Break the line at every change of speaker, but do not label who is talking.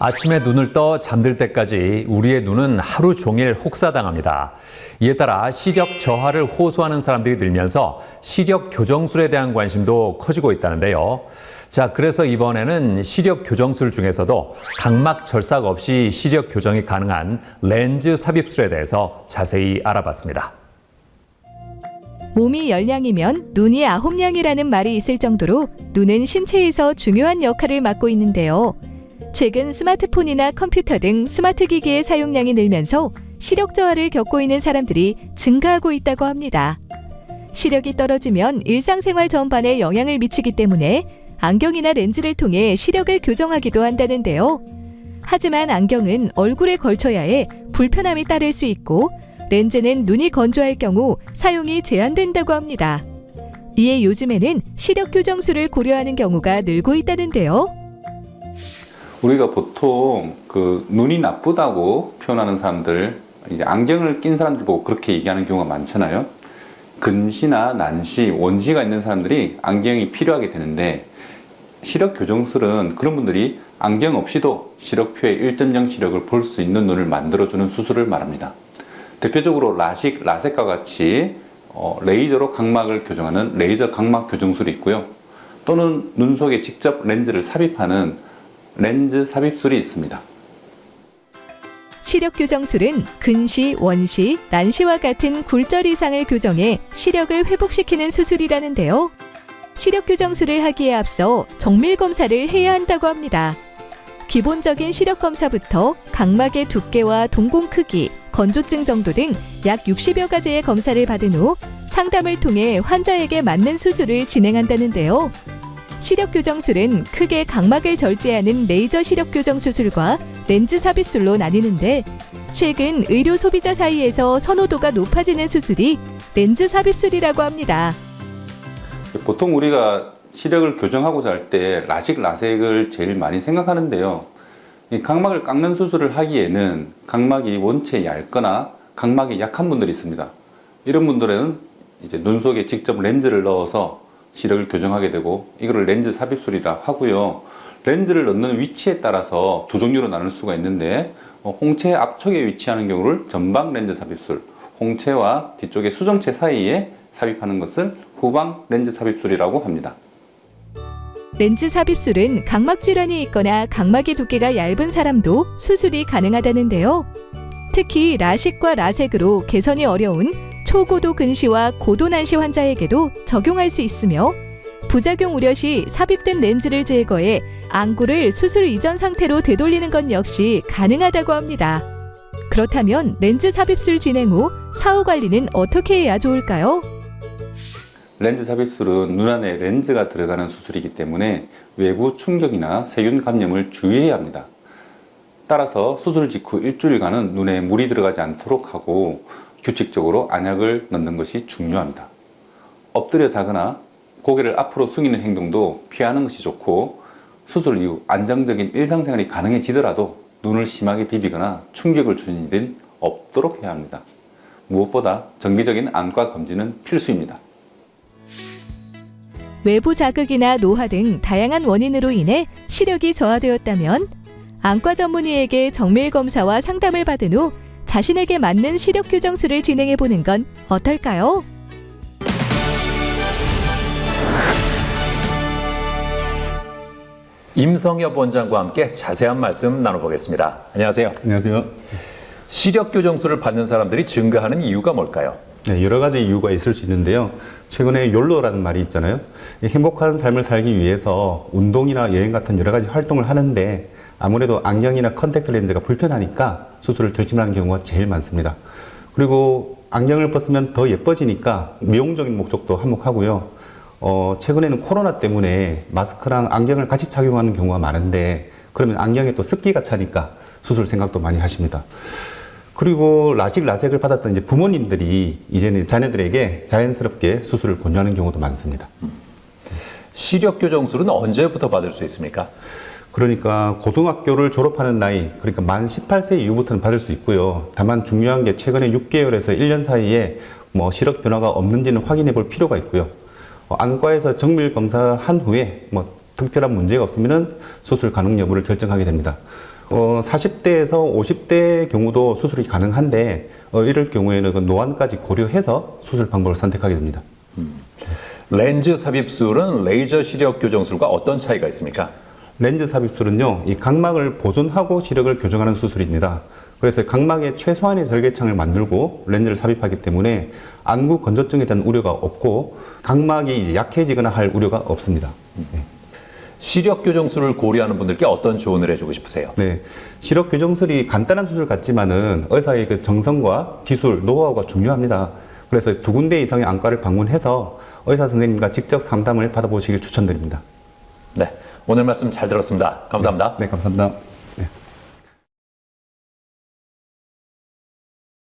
아침에 눈을 떠 잠들 때까지 우리의 눈은 하루 종일 혹사당합니다. 이에 따라 시력 저하를 호소하는 사람들이 늘면서 시력 교정술에 대한 관심도 커지고 있다는데요. 자, 그래서 이번에는 시력 교정술 중에서도 각막 절삭 없이 시력 교정이 가능한 렌즈 삽입술에 대해서 자세히 알아봤습니다.
몸이 열량이면 눈이 아홉량이라는 말이 있을 정도로 눈은 신체에서 중요한 역할을 맡고 있는데요. 최근 스마트폰이나 컴퓨터 등 스마트 기기의 사용량이 늘면서 시력 저하를 겪고 있는 사람들이 증가하고 있다고 합니다. 시력이 떨어지면 일상생활 전반에 영향을 미치기 때문에 안경이나 렌즈를 통해 시력을 교정하기도 한다는데요. 하지만 안경은 얼굴에 걸쳐야 해 불편함이 따를 수 있고 렌즈는 눈이 건조할 경우 사용이 제한된다고 합니다. 이에 요즘에는 시력 교정술을 고려하는 경우가 늘고 있다는데요.
우리가 보통 그 눈이 나쁘다고 표현하는 사람들, 이제 안경을 낀 사람들 보고 그렇게 얘기하는 경우가 많잖아요. 근시나 난시, 원시가 있는 사람들이 안경이 필요하게 되는데 시력 교정술은 그런 분들이 안경 없이도 시력표의 1.0 시력을 볼 수 있는 눈을 만들어주는 수술을 말합니다. 대표적으로 라식, 라섹과 같이 어, 레이저로 각막을 교정하는 레이저 각막 교정술이 있고요. 또는 눈 속에 직접 렌즈를 삽입하는 렌즈 삽입술이 있습니다.
시력 교정술은 근시, 원시, 난시와 같은 굴절 이상을 교정해 시력을 회복시키는 수술이라는데요. 시력 교정술을 하기에 앞서 정밀 검사를 해야 한다고 합니다. 기본적인 시력 검사부터 각막의 두께와 동공 크기, 건조증 정도 등 약 60여 가지의 검사를 받은 후 상담을 통해 환자에게 맞는 수술을 진행한다는데요. 시력 교정술은 크게 각막을 절제하는 레이저 시력 교정 수술과 렌즈 삽입술로 나뉘는데 최근 의료 소비자 사이에서 선호도가 높아지는 수술이 렌즈 삽입술이라고 합니다.
보통 우리가 시력을 교정하고자 할때 라식, 라섹을 제일 많이 생각하는데요. 이 각막을 깎는 수술을 하기에는 각막이 원체 얇거나 각막이 약한 분들이 있습니다. 이런 분들은 이제 눈 속에 직접 렌즈를 넣어서 시력을 교정하게 되고 이거를 렌즈 삽입술이라 하고요. 렌즈를 넣는 위치에 따라서 두 종류로 나눌 수가 있는데 어, 홍채 앞쪽에 위치하는 경우를 전방 렌즈 삽입술, 홍채와 뒤쪽의 수정체 사이에 삽입하는 것을 후방 렌즈 삽입술이라고 합니다.
렌즈 삽입술은 각막 질환이 있거나 각막의 두께가 얇은 사람도 수술이 가능하다는데요. 특히 라식과 라섹으로 개선이 어려운 초고도 근시와 고도 난시 환자에게도 적용할 수 있으며 부작용 우려 시 삽입된 렌즈를 제거해 안구를 수술 이전 상태로 되돌리는 것 역시 가능하다고 합니다. 그렇다면 렌즈 삽입술 진행 후 사후 관리는 어떻게 해야 좋을까요?
렌즈 삽입술은 눈 안에 렌즈가 들어가는 수술이기 때문에 외부 충격이나 세균 감염을 주의해야 합니다. 따라서 수술 직후 일주일간은 눈에 물이 들어가지 않도록 하고 규칙적으로 안약을 넣는 것이 중요합니다. 엎드려 자거나 고개를 앞으로 숙이는 행동도 피하는 것이 좋고 수술 이후 안정적인 일상생활이 가능해지더라도 눈을 심하게 비비거나 충격을 주는 일은 없도록 해야 합니다. 무엇보다 정기적인 안과 검진은 필수입니다.
외부 자극이나 노화 등 다양한 원인으로 인해 시력이 저하되었다면 안과 전문의에게 정밀 검사와 상담을 받은 후 자신에게 맞는 시력 교정술을 진행해 보는 건 어떨까요?
임성엽 원장과 함께 자세한 말씀 나눠보겠습니다. 안녕하세요.
안녕하세요.
시력 교정술을 받는 사람들이 증가하는 이유가 뭘까요?
네, 여러 가지 이유가 있을 수 있는데요. 최근에 욜로라는 말이 있잖아요. 이 행복한 삶을 살기 위해서 운동이나 여행 같은 여러 가지 활동을 하는데 아무래도 안경이나 컨택트 렌즈가 불편하니까 수술을 결심하는 경우가 제일 많습니다. 그리고 안경을 벗으면 더 예뻐지니까 미용적인 목적도 한몫하고요. 어, 최근에는 코로나 때문에 마스크랑 안경을 같이 착용하는 경우가 많은데 그러면 안경에 또 습기가 차니까 수술 생각도 많이 하십니다. 그리고 라식 라섹을 받았던 이제 부모님들이 이제는 자녀들에게 자연스럽게 수술을 권유하는 경우도 많습니다.
시력 교정술은 언제부터 받을 수 있습니까?
그러니까 고등학교를 졸업하는 나이, 그러니까 만 18세 이후부터는 받을 수 있고요. 다만 중요한 게 최근에 6개월에서 1년 사이에 뭐 시력 변화가 없는지는 확인해 볼 필요가 있고요. 어, 안과에서 정밀 검사한 후에 뭐 특별한 문제가 없으면은 수술 가능 여부를 결정하게 됩니다.
어, 40대에서 50대 경우도 수술이 가능한데 어, 이럴 경우에는 그 노안까지 고려해서 수술 방법을 선택하게 됩니다.
렌즈 삽입술은 레이저 시력 교정술과 어떤 차이가 있습니까?
렌즈 삽입술은요, 이 각막을 보존하고 시력을 교정하는 수술입니다. 그래서 각막의 최소한의 절개창을 만들고 렌즈를 삽입하기 때문에 안구 건조증에 대한 우려가 없고 각막이 약해지거나 할 우려가 없습니다. 네.
시력 교정술을 고려하는 분들께 어떤 조언을 해주고 싶으세요?
네, 시력 교정술이 간단한 수술 같지만은 의사의 그 정성과 기술, 노하우가 중요합니다. 그래서 두 군데 이상의 안과를 방문해서 의사 선생님과 직접 상담을 받아보시길 추천드립니다.
네, 오늘 말씀 잘 들었습니다. 감사합니다.
네, 감사합니다.